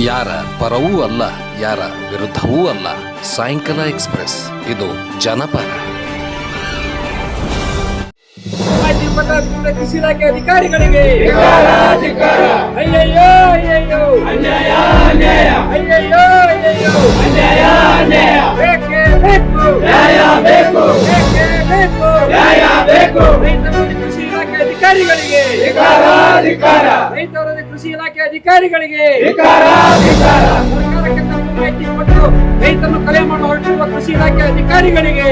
ಯಾರ ಪರವೂ ಅಲ್ಲ ಯಾರ ವಿರುದ್ಧವೂ ಅಲ್ಲ ಸಾಯಂಕಾಲ ಎಕ್ಸ್ಪ್ರೆಸ್ ಇದು ಜನಪರ ಅಧಿಕಾರಿಗಳಿಗೆ ಕೃಷಿ ಇಲಾಖೆ ಅಧಿಕಾರಿಗಳಿಗೆ ಕೃಷಿ ಇಲಾಖೆ ಅಧಿಕಾರಿಗಳಿಗೆ ಮಾಹಿತಿ ಕೊಟ್ಟು ರೈತರನ್ನು ಕೊಲೆ ಮಾಡಲು ಹೊರಟಿರುವ ಕೃಷಿ ಇಲಾಖೆ ಅಧಿಕಾರಿಗಳಿಗೆ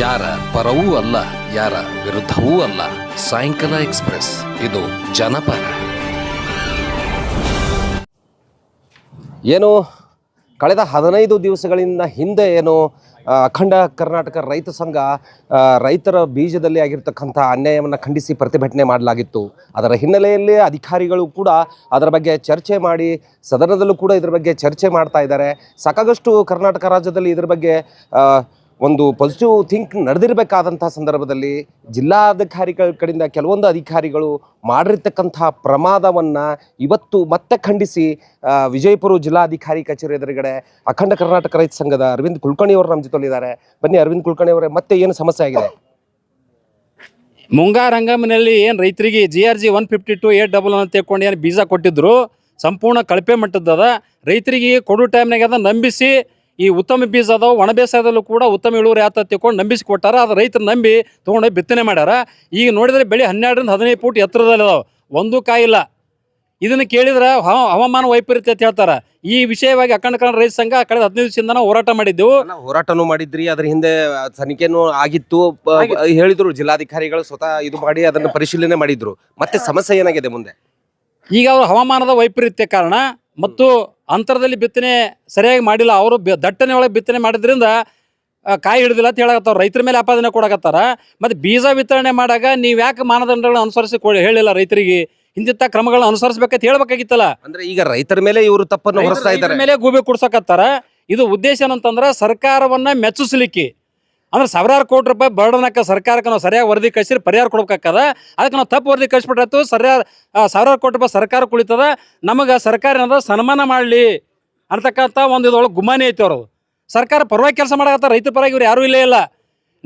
ಯಾರ ಪರವೂ ಅಲ್ಲ ಯಾರ ವಿರುದ್ಧವೂ ಅಲ್ಲ. ಸಾಯಂಕಾಲ ಎಕ್ಸ್ಪ್ರೆಸ್. ಇದು ಜನಪರ. ಏನು ಕಳೆದ ಹದಿನೈದು ದಿವಸಗಳಿಂದ ಹಿಂದೆ ಏನು ಅಖಂಡ ಕರ್ನಾಟಕ ರೈತ ಸಂಘ ರೈತರ ಬೀಜದಲ್ಲಿ ಆಗಿರ್ತಕ್ಕಂಥ ಅನ್ಯಾಯವನ್ನು ಖಂಡಿಸಿ ಪ್ರತಿಭಟನೆ ಮಾಡಲಾಗಿತ್ತು. ಅದರ ಹಿನ್ನೆಲೆಯಲ್ಲಿ ಅಧಿಕಾರಿಗಳು ಕೂಡ ಅದರ ಬಗ್ಗೆ ಚರ್ಚೆ ಮಾಡಿ, ಸದನದಲ್ಲೂ ಕೂಡ ಇದರ ಬಗ್ಗೆ ಚರ್ಚೆ ಮಾಡ್ತಾ ಇದ್ದಾರೆ. ಸಾಕಾಗಷ್ಟು ಕರ್ನಾಟಕ ರಾಜ್ಯದಲ್ಲಿ ಇದರ ಬಗ್ಗೆ ಒಂದು ಪಾಸಿಟಿವ್ ಥಿಂಕ್ ನಡೆದಿರಬೇಕಾದಂಥ ಸಂದರ್ಭದಲ್ಲಿ ಜಿಲ್ಲಾಧಿಕಾರಿಗಳ ಕಡೆಯಿಂದ ಕೆಲವೊಂದು ಅಧಿಕಾರಿಗಳು ಮಾಡಿರ್ತಕ್ಕಂಥ ಪ್ರಮಾದವನ್ನು ಇವತ್ತು ಮತ್ತೆ ಖಂಡಿಸಿ ವಿಜಯಪುರ ಜಿಲ್ಲಾಧಿಕಾರಿ ಕಚೇರಿ ಎದುರುಗಡೆ ಅಖಂಡ ಕರ್ನಾಟಕ ರೈತ ಸಂಘದ ಅರವಿಂದ್ ಕುಲಕರ್ಣಿ ಅವರು ನಮ್ಮ ಜೊತೆಲಿದ್ದಾರೆ ಬನ್ನಿ ಅರವಿಂದ್ ಕುಲಕರ್ಣಿ ಅವರೇ, ಮತ್ತೆ ಏನು ಸಮಸ್ಯೆ ಆಗಿದೆ? ಮುಂಗಾರು ಹಂಗಾಮಿನಲ್ಲಿ ಏನು ರೈತರಿಗೆ G R G one fifty two eight double one ತೆಕ್ಕೊಂಡು ಏನು ಬೀಜ ಕೊಟ್ಟಿದ್ರು, ಸಂಪೂರ್ಣ ಕಳಪೆ ಮಟ್ಟದ ರೈತರಿಗೆ ಕೊಡೋ ಟೈಮ್ನಾಗ ಅದನ್ನು ನಂಬಿಸಿ ಈ ಉತ್ತಮ ಬೀಜ ಅದಾವ ಒಣ ಬೇಸಾಯದಲ್ಲೂ ಕೂಡ ಉತ್ತಮ ಇಳುವರಿ ಆತ ತಿಳ್ಕೊಂಡು ನಂಬಿಸಿ ಕೊಟ್ಟಾರ ಅದು ರೈತರು ನಂಬಿ ತೊಗೊಂಡೋಗಿ ಬಿತ್ತನೆ ಮಾಡ್ಯಾರ. ಈಗ ನೋಡಿದ್ರೆ ಬೆಳೆ ಹನ್ನೆರಡರಿಂದ ಹದಿನೈದು ಫೂಟ್ ಎತ್ತರದಲ್ಲಿ ಅದಾವ. ಕಾಯಿ ಕಾಯಿಲ್ಲ ಇದನ್ನು ಕೇಳಿದ್ರೆ ಹವ- ಹವಾಮಾನ ವೈಪರೀತ್ಯ ಅಂತ ಹೇಳ್ತಾರೆ. ಈ ವಿಷಯವಾಗಿ ಅಖಂಡ ಕನ್ನಡ ರೈತ ಸಂಘ ಕಳೆದ ಹದಿನೈದು ದಿವಸದಿಂದ ನಾವು ಹೋರಾಟ ಮಾಡಿದ್ದೆವು ಹೋರಾಟನೂ ಮಾಡಿದ್ರಿ ಅದ್ರ ಹಿಂದೆ ತನಿಖೆನೂ ಆಗಿತ್ತು. ಹೇಳಿದ್ರು ಜಿಲ್ಲಾಧಿಕಾರಿಗಳು ಸ್ವತಃ ಇದು ಮಾಡಿ ಅದನ್ನು ಪರಿಶೀಲನೆ ಮಾಡಿದ್ರು. ಮತ್ತೆ ಸಮಸ್ಯೆ ಏನಾಗಿದೆ ಮುಂದೆ? ಈಗ ಅವರು ಹವಾಮಾನದ ವೈಪರೀತ್ಯ ಕಾರಣ ಮತ್ತು ಅಂತರದಲ್ಲಿ ಬಿತ್ತನೆ ಸರಿಯಾಗಿ ಮಾಡಿಲ್ಲ. ಅವರು ದಟ್ಟನೆ ಒಳಗೆ ಬಿತ್ತನೆ ಮಾಡಿದ್ರಿಂದ ಕಾಯಿ ಹಿಡಿದಿಲ್ಲ ಅಂತ ಹೇಳಕತ್ತಾರ. ರೈತರ ಮೇಲೆ ಆಪಾದನೆ ಕೊಡಕತ್ತಾರ. ಮತ್ತು ಬೀಜ ವಿತರಣೆ ಮಾಡಾಗ ನೀವು ಯಾಕೆ ಮಾನದಂಡಗಳನ್ನ ಅನುಸರಿಸಿ ಹೇಳಿಲ್ಲ ರೈತರಿಗೆ? ಹಿಂದಿತ್ತ ಕ್ರಮಗಳನ್ನ ಅನುಸರಿಸಬೇಕಂತ ಹೇಳ್ಬೇಕಾಗಿತ್ತಲ್ಲ. ಅಂದ್ರೆ ಈಗ ರೈತರ ಮೇಲೆ ಇವರು ತಪ್ಪನ್ನು ಹೊರಿಸ್ತಾ ಇದ್ದಾರೆ. ಮೇಲೆ ಗೂಬೆ ಕುಡ್ಸಕತ್ತಾರ. ಇದು ಉದ್ದೇಶ ಏನಂತಂದ್ರೆ ಸರ್ಕಾರವನ್ನ ಮೆಚ್ಚಿಸ್ಲಿಕ್ಕೆ. ಅಂದ್ರೆ ಸಾವಿರಾರು ಕೋಟಿ ರೂಪಾಯಿ ಬರ್ಡನಕ್ಕ ಸರ್ಕಾರಕ್ಕೆ ನಾವು ಸರಿಯಾಗಿ ವರದಿ ಕಳಿಸಿದ್ರೆ ಪರಿಹಾರ ಕೊಡ್ಬೇಕಾಗ್ತದ. ಅದಕ್ಕೆ ನಾವು ತಪ್ಪು ವರದಿ ಕಳಿಸ್ಬಿಟ್ಟು ಸರಿಯಾದ ಸಾವಿರಾರು ಕೋಟಿ ರೂಪಾಯಿ ಸರ್ಕಾರ ಕುಳಿತದ, ನಮಗೆ ಸರ್ಕಾರ ಏನಾದ್ರು ಸನ್ಮಾನ ಮಾಡಲಿ ಅಂತಕ್ಕಂಥ ಒಂದು ಇದೊಳಗೆ ಗುಮಾನಿ ಐತಿ ಅವರು ಸರ್ಕಾರ ಪರವಾಗಿ ಕೆಲಸ ಮಾಡಕತ್ತಾರ ರೈತರ ಪರವಾಗಿ ಇವ್ರು ಯಾರೂ ಇಲ್ಲೇ ಇಲ್ಲ.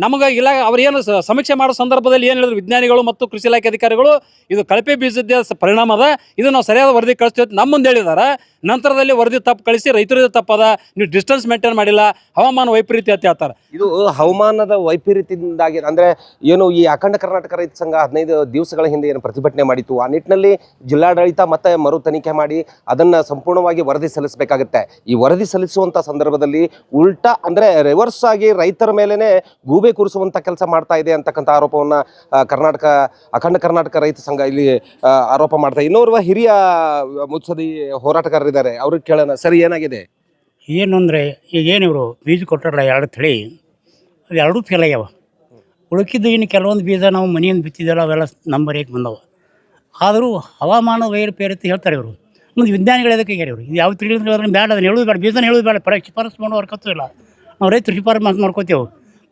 ನಮಗೆ ಇಲ್ಲ, ಅವ್ರು ಏನು ಸಮೀಕ್ಷೆ ಮಾಡೋ ಸಂದರ್ಭದಲ್ಲಿ ಏನು ಹೇಳಿದ್ರು ವಿಜ್ಞಾನಿಗಳು ಮತ್ತು ಕೃಷಿ ಇಲಾಖೆ ಅಧಿಕಾರಿಗಳು, ಇದು ಕಳಪೆ ಬೀಜದ ಪರಿಣಾಮ ಅದ. ಇದು ನಾವು ಸರಿಯಾದ ವರದಿ ಕಳಿಸ್ತೀವಿ ನಮ್ಮ ಮುಂದೆ ಹೇಳಿದಾರ. ನಂತರದಲ್ಲಿ ವರದಿ ತಪ್ಪು ಕಳಿಸಿ ರೈತರದ ತಪ್ಪದ, ನೀವು ಡಿಸ್ಟೆನ್ಸ್ ಮೇಂಟೈನ್ ಮಾಡಿಲ್ಲ, ಹವಾಮಾನ ವೈಪರೀತ್ಯ ಅಂತ ಹೇಳ್ತಾರೆ. ಇದು ಹವಾಮಾನದ ವೈಪರೀತ್ಯದಿಂದಾಗಿ, ಅಂದ್ರೆ ಏನು ಈ ಅಖಂಡ ಕರ್ನಾಟಕ ರೈತ ಸಂಘ ಹದಿನೈದು ದಿವಸಗಳ ಹಿಂದೆ ಏನು ಪ್ರತಿಭಟನೆ ಮಾಡಿತ್ತು, ಆ ನಿಟ್ಟಿನಲ್ಲಿ ಜಿಲ್ಲಾಡಳಿತ ಮತ್ತೆ ಮರು ತನಿಖೆ ಮಾಡಿ ಅದನ್ನ ಸಂಪೂರ್ಣವಾಗಿ ವರದಿ ಸಲ್ಲಿಸಬೇಕಾಗುತ್ತೆ. ಈ ವರದಿ ಸಲ್ಲಿಸುವಂತ ಸಂದರ್ಭದಲ್ಲಿ ಉಲ್ಟಾ ಅಂದ್ರೆ ರಿವರ್ಸ್ ಆಗಿ ರೈತರ ಮೇಲೇ ಗೂಬೆ ಕೂರಿಸುವಂತ ಕೆಲಸ ಮಾಡ್ತಾ ಇದೆ ಅಂತಕ್ಕಂಥ ಆರೋಪವನ್ನ ಕರ್ನಾಟಕ, ಅಖಂಡ ಕರ್ನಾಟಕ ರೈತ ಸಂಘ ಇಲ್ಲಿ ಆರೋಪ ಮಾಡ್ತಾ. ಇನ್ನೋರ್ವ ಹಿರಿಯ ಮುತ್ಸದಿ ಹೋರಾಟಗಾರರಿದ್ದಾರೆ. ಅವ್ರಿಗೆ ಕೇಳೋಣ. ಸರಿ, ಏನಾಗಿದೆ? ಏನು ಅಂದರೆ, ಈಗ ಏನು ಇವರು ಬೀಜ ಕೊಟ್ಟಾರಲ್ಲ ಎರಡು ತಳಿ ಅದು ಎರಡೂ ಫೇಲ್ ಆಗ್ಯಾವ. ಉಳುಕಿದ್ದು ಇನ್ನು ಕೆಲವೊಂದು ಬೀಜ ನಾವು ಮನೆಯಿಂದ ಬಿತ್ತಿದ್ದಲ್ಲ ಅವೆಲ್ಲ ನಂಬರ್ ಏಕೆ ಬಂದವು. ಆದರೂ ಹವಾಮಾನ ವೈರಪೇರಿತ ಹೇಳ್ತಾರೆ ಇವರು. ಮುಂದೆ ವಿಜ್ಞಾನಿಗಳು ಆಗ್ಯಾರ ಇವರು? ಇದು ಯಾವ ತಿಳಿದ್ರೆ ಅದನ್ನು ಬೇಡ ಅದನ್ನು ಹೇಳೋದು ಬೇಡ, ಬೀಜನ ಹೇಳೋದು ಬೇಡ. ಪರ ಶಿಫಾರಸು ಮಾಡೋ ಹರ್ಕತ್ತೂ ಇಲ್ಲ ನಾವು ರೈತರು ಶಿಫಾರಸು ಮಾಡ್ಕೋತೇವೆ.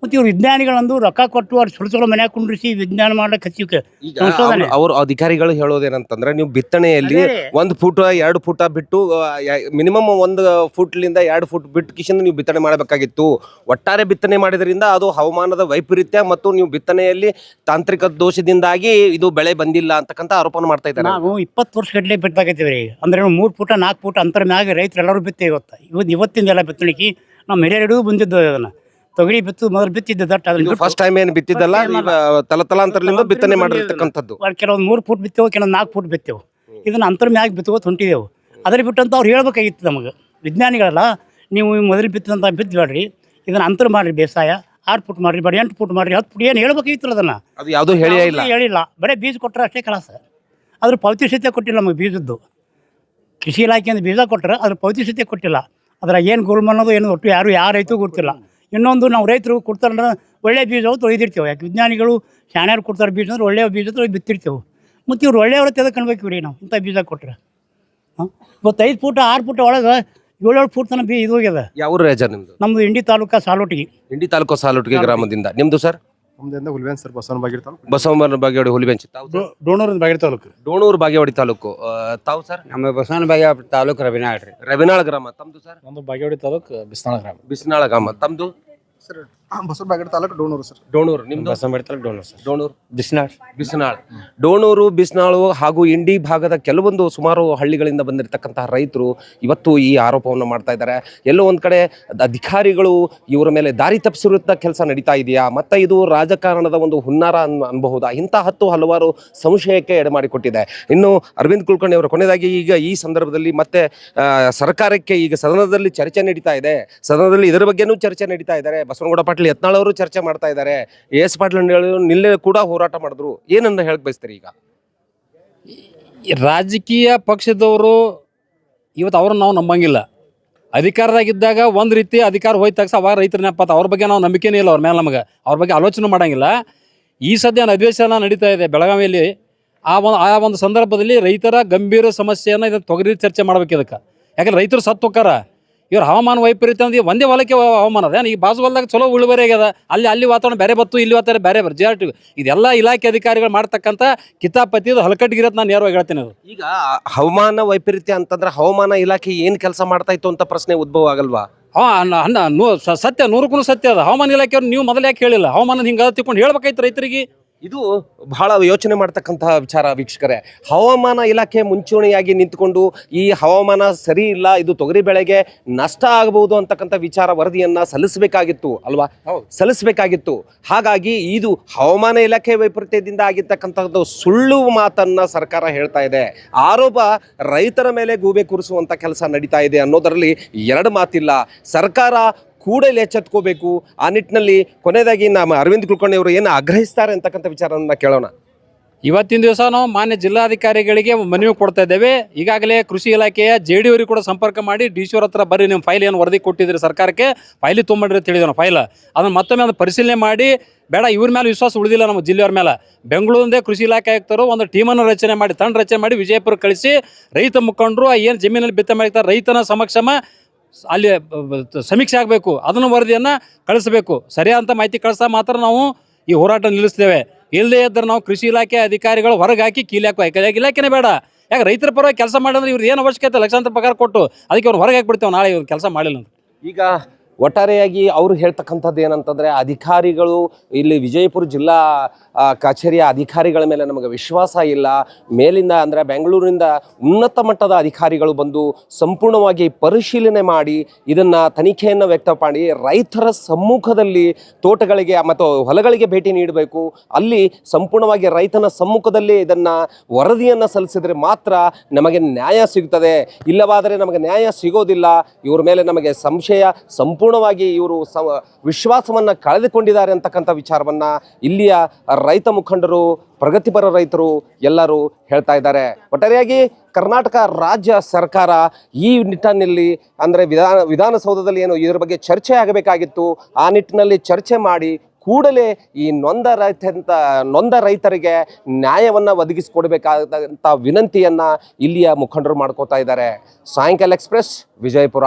ಮತ್ತು ಇವ್ರು ವಿಜ್ಞಾನಿಗಳಂದು ರೊಕ್ಕ ಕೊಟ್ಟು ಅವ್ರು ಸುಳು ಸುಳು ಮನ್ಯಾಗ ಕುಂಡ್ರಿಸಿ ವಿಜ್ಞಾನ ಮಾಡಕ್ಕೆ ಹಚ್ಚಿಕೆ. ಅವ್ರ ಸಂಶೋಧನೆ. ಅವ್ರು ಅಧಿಕಾರಿಗಳು ಹೇಳೋದೇನಂತಂದ್ರೆ ನೀವು ಬಿತ್ತನೆಯಲ್ಲಿ ಒಂದ್ ಫುಟ್ ಎರಡು ಫುಟ ಬಿಟ್ಟು ಮಿನಿಮಮ್ ಒಂದು ಫುಟ್ಲಿಂದ ಎರಡು ಫುಟ್ ಬಿಟ್ಟು ಕಿಶನ್ ನೀವು ಬಿತ್ತನೆ ಮಾಡಬೇಕಾಗಿತ್ತು. ಒಟ್ಟಾರೆ ಬಿತ್ತನೆ ಮಾಡಿದ್ರಿಂದ ಅದು ಹವಾಮಾನದ ವೈಪರೀತ್ಯ ಮತ್ತು ನೀವು ಬಿತ್ತನೆಯಲ್ಲಿ ತಾಂತ್ರಿಕ ದೋಷದಿಂದಾಗಿ ಇದು ಬೆಳೆ ಬಂದಿಲ್ಲ ಅಂತಕ್ಕಂಥ ಆರೋಪನ ಮಾಡ್ತಾ ಇದ್ದಾರೆ. ನಾವು ಇಪ್ಪತ್ತು ವರ್ಷ ಗಟ್ಟಲೆ ಬಿತ್ತಾಕತ್ತೀವಿ ರೀ. ಅಂದ್ರೆ ಮೂರು ಫುಟ ನಾಲ್ಕು ಫುಟ ಅಂತರ ಮ್ಯಾಗ ರೈತರು ಎಲ್ಲರೂ ಬಿತ್ತೆ ಇವತ್ತು ಇವತ್ತು ಇವತ್ತಿಂದೆಲ್ಲ ಬಿತ್ತಣಿಕೆ ಹಿರಿಯರು ಬಂದಿದ್ದು ಅದನ್ನ. ತೊಗರಿ ಬಿತ್ತು ಮೊದಲು ಬಿತ್ತಿದ್ದ ದಟ್ಟ ಫಸ್ಟ್ ಟೈಮ್ ಏನು ಬಿತ್ತಿದ್ದಲ್ಲ? ತಲತಲಾಂತರಲಿಂದ ಬಿತ್ತನೆ ಮಾಡಿರ್ತಕ್ಕಂಥದ್ದು. ಕೆಲವೊಂದು ಮೂರು ಫುಟ್ ಬಿತ್ತೇವು ಕೆಲವೊಂದು ನಾಲ್ಕು ಫುಟ್ ಬಿತ್ತೇವು. ಇದನ್ನ ಅಂತರ ಮ್ಯಾಗ ಬಿತ್ಕೋತ ಹೊಂಟಿದೆವು. ಅದ್ರ ಬಿಟ್ಟಂತ ಅವ್ರು ಹೇಳ್ಬೇಕಾಗಿತ್ತು ನಮಗೆ. ವಿಜ್ಞಾನಿಗಳಲ್ಲ ನೀವು ಮೊದಲು ಬಿತ್ತಂತ ಬಿತ್ತಬೇಡ್ರಿ ಇದನ್ನ ಅಂತರ ಮಾಡಿರಿ ಬೇಸಾಯ ಆರು ಫುಟ್ ಮಾಡಿರಿ ಬರೀ ಎಂಟು ಫುಟ್ ಮಾಡಿರಿ ಹತ್ತು ಫುಟ್ ಏನು ಹೇಳ್ಬೇಕಾಗಿತ್ತಲ್ಲ ಅದನ್ನ. ಅದು ಯಾವುದೂ ಹೇಳಿಯೇ ಇಲ್ಲ. ಹೇಳಿಲ್ಲ. ಬರೀ ಬೀಜ ಕೊಟ್ಟರೆ ಅಷ್ಟೇ ಕಲಾಸ ಅದ್ರ ಪಾವತಿ ಸಹಿತ ಕೊಟ್ಟಿಲ್ಲ ನಮಗೆ ಬೀಜದ್ದು. ಕೃಷಿ ಇಲಾಖೆಯಿಂದ ಬೀಜ ಕೊಟ್ಟರೆ ಅದ್ರ ಪಾವತಿ ಸಹಿತ ಕೊಟ್ಟಿಲ್ಲ. ಅದ್ರ ಏನು ಗುಲ್ಮ ಅನ್ನೋದು ಏನು ಒಟ್ಟು ಯಾರು ಯಾರು ಐತೋ ಗೊತ್ತಿಲ್ಲ. ಇನ್ನೊಂದು ನಾವು ರೈತರು ಕೊಡ್ತಾರಂದ್ರೆ ಒಳ್ಳೆ ಬೀಜ ತೊಳೆದಿರ್ತೇವೆ. ಯಾಕೆ ವಿಜ್ಞಾನಿಗಳು ಶಾಣ್ಯಾರು ಕೊಡ್ತಾರೆ ಬೀಜ ಅಂದ್ರೆ ಒಳ್ಳೆಯ ಬೀಜ ತೊಳೆದು ಬಿತ್ತಿರ್ತೇವೆ. ಮತ್ತು ಇವ್ರು ಒಳ್ಳೆಯವ್ರ ತೆಗೆದುಕೊಳ್ಬೇಕು ರೀ ನಾವು? ಇಂಥ ಬೀಜ ಕೊಟ್ಟರೆ ಹಾಂ? ಇವತ್ತು ಐದು ಫುಟ್ ಆರು ಫುಟ್ ಒಳಗೆ ಏಳೇಳು ಫುಟ್ ತನಕ ಬೀ ಇದು ಹೋಗ್ಯದ. ಯಾವ ರೇಜರ್ ನಿಮ್ದು? ನಮ್ಮದು ಇಂಡಿ ತಾಲೂಕು ಸಾಲೋಟಿಗೆ. ಇಂಡಿ ತಾಲೂಕು ಸಾಲುಟ್ಗೆ ಗ್ರಾಮದಿಂದ. ನಿಮ್ದು ಸರ್? ನಮ್ದಿಂದ ಹುಲ್ವೇನ್ ಸರ್ ಬಸವನ ಬಾಗಿರ್ ತಾಲೂಕು. ಬಸವನ ಬಾಗೇವಾಡಿ ಹುಲಿಬೆಂಚ್ ತಾವು ಸರ್? ಬಾಗಿರಿ ತಾಲೂಕು. ಡೋಣೂರು ಬಾಗೇವಾಡಿ ತಾಲೂಕು. ಆ, ತಾವು ಸರ್? ನಮ್ಮ ಬಸವನ ಬಾಗಿ ತಾಲೂಕು ರವಿನಾಳ್ ರೀ. ರವಿನಾಳ ಗ್ರಾಮ. ತಮ್ದು ಸರ್? ನಮ್ದು ಬಾಗೇವಾಡಿ ತಾಲೂಕು ಬಿಸ್ನಾಳ ಗ್ರಾಮ. ಬಿಸ್ನಾಳ ಗ್ರಾಮ. ತಮ್ದು? ಸರ್ ತಾಲೂಕು ಡೋಣೂರು ಸರ್. ಡೋಣೂರು ನಿಮ್ದು? ತಾಲೂಕು ಡೋಣೂರು ಸರ್. ಡೋಣೂರು? ಬಿಸ್ನಾಳ್. ಬಿಸಿನಾಳ್. ಡೋಣೂರು ಬಿಸ್ನಾಳು ಹಾಗೂ ಇಂಡಿ ಭಾಗದ ಕೆಲವೊಂದು ಸುಮಾರು ಹಳ್ಳಿಗಳಿಂದ ಬಂದಿರತಕ್ಕಂತಹ ರೈತರು ಇವತ್ತು ಈ ಆರೋಪವನ್ನು ಮಾಡ್ತಾ ಇದ್ದಾರೆ. ಎಲ್ಲೋ ಒಂದ್ ಕಡೆ ಅಧಿಕಾರಿಗಳು ಇವರ ಮೇಲೆ ದಾರಿ ತಪ್ಪಿಸಿರುತ್ತ ಕೆಲಸ ನಡೀತಾ ಇದೆಯಾ? ಮತ್ತೆ ಇದು ರಾಜಕಾರಣದ ಒಂದು ಹುನ್ನಾರ ಅನ್ ಅನ್ಬಹುದಾ? ಇಂಥ ಹತ್ತು ಹಲವಾರು ಸಂಶಯಕ್ಕೆ ಎಡೆಮಾಡಿಕೊಟ್ಟಿದೆ. ಇನ್ನು ಅರವಿಂದ್ ಕುಲಕರ್ಣಿ ಅವರು ಕೊನೆಯದಾಗಿ ಈಗ ಈ ಸಂದರ್ಭದಲ್ಲಿ ಮತ್ತೆ ಆ, ಸರ್ಕಾರಕ್ಕೆ ಈಗ ಸದನದಲ್ಲಿ ಚರ್ಚೆ ನಡೀತಾ ಇದೆ. ಸದನದಲ್ಲಿ ಇದರ ಬಗ್ಗೆನೂ ಚರ್ಚೆ ನಡೀತಾ ಇದ್ದಾರೆ. ಬಸವನಗೌಡ ಪಾಟೀಲ್ ಯತ್ನಾಳ್ ಅವರು ಚರ್ಚೆ ಮಾಡ್ತಾ ಇದ್ದಾರೆ. ಎಸ್ ಪಾಟೀಲ್ ನಿನ್ನೆ ಕೂಡ ಹೋರಾಟ ಮಾಡಿದ್ರು. ಏನನ್ನ ಹೇಳಕ್ ಬಯಸ್ತೀರಿ ಈಗ? ರಾಜಕೀಯ ಪಕ್ಷದವರು ಇವತ್ತು ಅವ್ರನ್ನ ನಾವು ನಂಬಂಗಿಲ್ಲ. ಅಧಿಕಾರದಾಗಿದ್ದಾಗ ಒಂದು ರೀತಿ ಅಧಿಕಾರ ಹೋಯ್ತು ತಕ್ಷಣ ಅವಾಗ ರೈತರ ನೆನಪತ್ತ ಅವ್ರ ಬಗ್ಗೆ ನಾವು ನಂಬಿಕೆನೇ ಇಲ್ಲ ಅವ್ರ ಮೇಲೆ ನಮಗೆ. ಅವ್ರ ಬಗ್ಗೆ ಆಲೋಚನೆ ಮಾಡಂಗಿಲ್ಲ. ಈ ಸದ್ಯ ಅಧಿವೇಶನ ನಡೀತಾ ಇದೆ ಬೆಳಗಾವಿಯಲ್ಲಿ. ಆ ಒಂದು ಆ ಒಂದು ಸಂದರ್ಭದಲ್ಲಿ ರೈತರ ಗಂಭೀರ ಸಮಸ್ಯೆಯನ್ನು ಇದನ್ನು ತೊಗರಿ ಚರ್ಚೆ ಮಾಡ್ಬೇಕು ಇದಕ್ಕೆ. ಯಾಕಂದ್ರೆ ರೈತರು ಸತ್ತು ಹೋಕ್ಕಾರ ಇವ್ರ ಹವಾಮಾನ ವೈಪರೀತ್ಯ ಅಂದ್ರೆ ಒಂದೇ ಹೊಲಕ್ಕೆ ಹವಾಮಾನ ಅದ. ಈ ಬಾಜು ಹೊಲದಾಗ ಚಲೋ ಉಳುವರೆ ಆಗ್ಯದ? ಅಲ್ಲಿ ಅಲ್ಲಿ ವಾತಾವರಣ ಬೇರೆ ಬತ್ತು ಇಲ್ಲಿ ವಾತಾವರಣ ಬೇರೆ ಬರ್ ಜಿ ಟಿ ಇದೆಲ್ಲ ಇಲಾಖೆ ಅಧಿಕಾರಿಗಳು ಮಾಡ್ತಕ್ಕಂಥ ಕಿತಾಪತಿ ಅದು ಹಲಕಟ್ಟಿಗಿರತ್ ನಾನು ನೇರವಾಗಿ ಹೇಳ್ತೀನಿ ಅದು. ಈಗ ಹವಾಮಾನ ವೈಪರೀತ್ಯ ಅಂತಂದ್ರೆ ಹವಾಮಾನ ಇಲಾಖೆ ಏನು ಕೆಲಸ ಮಾಡ್ತಾ ಇತ್ತು ಅಂತ ಪ್ರಶ್ನೆ ಉದ್ಭವ ಆಗಲ್ವಾ? ಹಾ ಸತ್ಯ ನೂರಕ್ಕೂ ಸತ್ಯ ಅದ. ಹವಾಮಾನ ಇಲಾಖೆಯವ್ರು ನೀವು ಮೊದಲು ಯಾಕೆ ಹೇಳಿಲ್ಲ? ಹವಾಮಾನ ಹಿಂಗೆ ತಿಳ್ಕೊಂಡು ಹೇಳ್ಬೇಕಾಯ್ತು ರೈತರಿಗೆ. ಇದು ಬಹಳ ಯೋಚನೆ ಮಾಡ್ತಕ್ಕಂತಹ ವಿಚಾರ ವೀಕ್ಷಕರೇ. ಹವಾಮಾನ ಇಲಾಖೆ ಮುಂಚೂಣಿಯಾಗಿ ನಿಂತ್ಕೊಂಡು ಈ ಹವಾಮಾನ ಸರಿ ಇಲ್ಲ ಇದು ತೊಗರಿ ಬೆಳೆಗೆ ನಷ್ಟ ಆಗಬಹುದು ಅಂತಕ್ಕಂಥ ವಿಚಾರ ವರದಿಯನ್ನು ಸಲ್ಲಿಸಬೇಕಾಗಿತ್ತು ಅಲ್ವಾ? ಸಲ್ಲಿಸಬೇಕಾಗಿತ್ತು. ಹಾಗಾಗಿ ಇದು ಹವಾಮಾನ ಇಲಾಖೆ ವೈಪರೀತ್ಯದಿಂದ ಆಗಿರ್ತಕ್ಕಂಥದ್ದು ಸುಳ್ಳು ಮಾತನ್ನ ಸರ್ಕಾರ ಹೇಳ್ತಾ ಇದೆ. ಆರೋಪ ರೈತರ ಮೇಲೆ ಗೂಬೆ ಕೂರಿಸುವಂಥ ಕೆಲಸ ನಡೀತಾ ಇದೆ ಅನ್ನೋದರಲ್ಲಿ ಎರಡು ಮಾತಿಲ್ಲ. ಸರ್ಕಾರ ಕೂಡಲೇ ಎಚ್ಚೆತ್ಕೋಬೇಕು. ಆ ನಿಟ್ಟಿನಲ್ಲಿ ಕೊನೆಯದಾಗಿ ನಮ್ಮ ಅರವಿಂದ್ ಕುಲಕರ್ಣಿ ಅವರು ಏನು ಆಗ್ರಹಿಸ್ತಾರೆ ಅಂತಕ್ಕಂಥ ವಿಚಾರವನ್ನು ಕೇಳೋಣ. ಇವತ್ತಿನ ದಿವಸ ನಾವು ಮಾನ್ಯ ಜಿಲ್ಲಾಧಿಕಾರಿಗಳಿಗೆ ಮನವಿ ಕೊಡ್ತಾ ಇದ್ದೇವೆ. ಈಗಾಗಲೇ ಕೃಷಿ ಇಲಾಖೆಯ ಜೆ ಡಿ ಅವರಿಗೆ ಕೂಡ ಸಂಪರ್ಕ ಮಾಡಿ ಡಿ ಸಿ ಅವ್ರ ಹತ್ರ ಬರ್ರಿ ನಿಮ್ಮ ಫೈಲ್ ಏನು ವರದಿ ಕೊಟ್ಟಿದ್ರಿ ಸರ್ಕಾರಕ್ಕೆ, ಫೈಲಿ ತೊಗೊಂಡ್ರಿ ಅಂತ ಹೇಳಿದ್ರು ಫೈಲ್. ಅದನ್ನು ಮತ್ತೊಮ್ಮೆ ಅದನ್ನು ಪರಿಶೀಲನೆ ಮಾಡಿ, ಬೇಡ, ಇವ್ರ ಮೇಲೆ ವಿಶ್ವಾಸ ಉಳಿದಿಲ್ಲ ನಮ್ಮ ಜಿಲ್ಲೆಯವ್ರ ಮೇಲೆ ಬೆಂಗಳೂರಿಂದ ಕೃಷಿ ಇಲಾಖೆ ಆಯುಕ್ತರು ಒಂದು ಟೀಮನ್ನು ರಚನೆ ಮಾಡಿ, ತಂಡ ರಚನೆ ಮಾಡಿ ವಿಜಯಪುರ ಕಳಿಸಿ ರೈತ ಮುಖಂಡರು ಏನು ಜಮೀನಲ್ಲಿ ಬಿತ್ತನೆ ಮಾಡಿರ್ತಾರೆ ರೈತನ ಸಮಕ್ಷಮ ಅಲ್ಲಿ ಸಮೀಕ್ಷೆ ಆಗಬೇಕು. ಅದನ್ನು ವರದಿಯನ್ನು ಕಳಿಸಬೇಕು. ಸರಿಯಾದಂಥ ಮಾಹಿತಿ ಕಳಿಸ ಮಾತ್ರ ನಾವು ಈ ಹೋರಾಟ ನಿಲ್ಲಿಸ್ತೇವೆ. ಇಲ್ಲದೇ ಇದ್ದರೆ ನಾವು ಕೃಷಿ ಇಲಾಖೆ ಅಧಿಕಾರಿಗಳು ಹೊರಗೆ ಹಾಕಿ ಕೀಲಿ ಹಾಕುವ. ಇಲಾಖೆನೇ ಬೇಡ. ಯಾಕೆ, ರೈತರ ಪರವಾಗಿ ಕೆಲಸ ಮಾಡಿದ್ರೆ ಇವ್ರು ಏನು ಅವಶ್ಯಕತೆ? ಲಕ್ಷಾಂತರ ಪಗಾರ ಕೊಟ್ಟು ಅದಕ್ಕೆ ಅವ್ರು ಹೊರಗೆ ಹಾಕ್ಬಿಡ್ತೇವೆ. ನಾಳೆ ಇವ್ರು ಕೆಲಸ ಮಾಡಿಲ್ಲ ಈಗ ಒಟ್ಟಾರೆಯಾಗಿ ಅವರು ಹೇಳ್ತಕ್ಕಂಥದ್ದು ಏನಂತಂದರೆ ಅಧಿಕಾರಿಗಳು ಇಲ್ಲಿ ವಿಜಯಪುರ ಜಿಲ್ಲಾ ಕಚೇರಿಯ ಅಧಿಕಾರಿಗಳ ಮೇಲೆ ನಮಗೆ ವಿಶ್ವಾಸ ಇಲ್ಲ. ಮೇಲಿಂದ ಅಂದರೆ ಬೆಂಗಳೂರಿನಿಂದ ಉನ್ನತ ಮಟ್ಟದ ಅಧಿಕಾರಿಗಳು ಬಂದು ಸಂಪೂರ್ಣವಾಗಿ ಪರಿಶೀಲನೆ ಮಾಡಿ ಇದನ್ನು ತನಿಖೆಯನ್ನು ವ್ಯಕ್ತ ಮಾಡಿ ರೈತರ ಸಮ್ಮುಖದಲ್ಲಿ ತೋಟಗಳಿಗೆ ಮತ್ತು ಹೊಲಗಳಿಗೆ ಭೇಟಿ ನೀಡಬೇಕು. ಅಲ್ಲಿ ಸಂಪೂರ್ಣವಾಗಿ ರೈತನ ಸಮ್ಮುಖದಲ್ಲಿ ಇದನ್ನು ವರದಿಯನ್ನು ಸಲ್ಲಿಸಿದ್ರೆ ಮಾತ್ರ ನಮಗೆ ನ್ಯಾಯ ಸಿಗ್ತದೆ. ಇಲ್ಲವಾದರೆ ನಮಗೆ ನ್ಯಾಯ ಸಿಗೋದಿಲ್ಲ. ಇವ್ರ ಮೇಲೆ ನಮಗೆ ಸಂಶಯ ಸಂಪೂರ್ಣವಾಗಿ ಇವರು ಸ ವಿಶ್ವಾಸವನ್ನು ಕಳೆದುಕೊಂಡಿದ್ದಾರೆ ಅಂತಕ್ಕಂಥ ವಿಚಾರವನ್ನು ಇಲ್ಲಿಯ ರೈತ ಮುಖಂಡರು, ಪ್ರಗತಿಪರ ರೈತರು ಎಲ್ಲರೂ ಹೇಳ್ತಾ ಇದ್ದಾರೆ. ಒಟ್ಟಾರೆಯಾಗಿ ಕರ್ನಾಟಕ ರಾಜ್ಯ ಸರ್ಕಾರ ಈ ನಿಟ್ಟಿನಲ್ಲಿ ಅಂದರೆ ವಿಧಾನ ವಿಧಾನಸೌಧದಲ್ಲಿ ಏನು ಇದರ ಬಗ್ಗೆ ಚರ್ಚೆ ಆಗಬೇಕಾಗಿತ್ತು. ಆ ನಿಟ್ಟಿನಲ್ಲಿ ಚರ್ಚೆ ಮಾಡಿ ಕೂಡಲೇ ಈ ನೊಂದ ರೈತ ನೊಂದ ರೈತರಿಗೆ ನ್ಯಾಯವನ್ನು ಒದಗಿಸಿಕೊಡ್ಬೇಕಾದಂಥ ವಿನಂತಿಯನ್ನು ಇಲ್ಲಿಯ ಮುಖಂಡರು ಮಾಡ್ಕೋತಾ ಇದ್ದಾರೆ. ಸಾಯಂಕಾಲ ಎಕ್ಸ್ಪ್ರೆಸ್, ವಿಜಯಪುರ.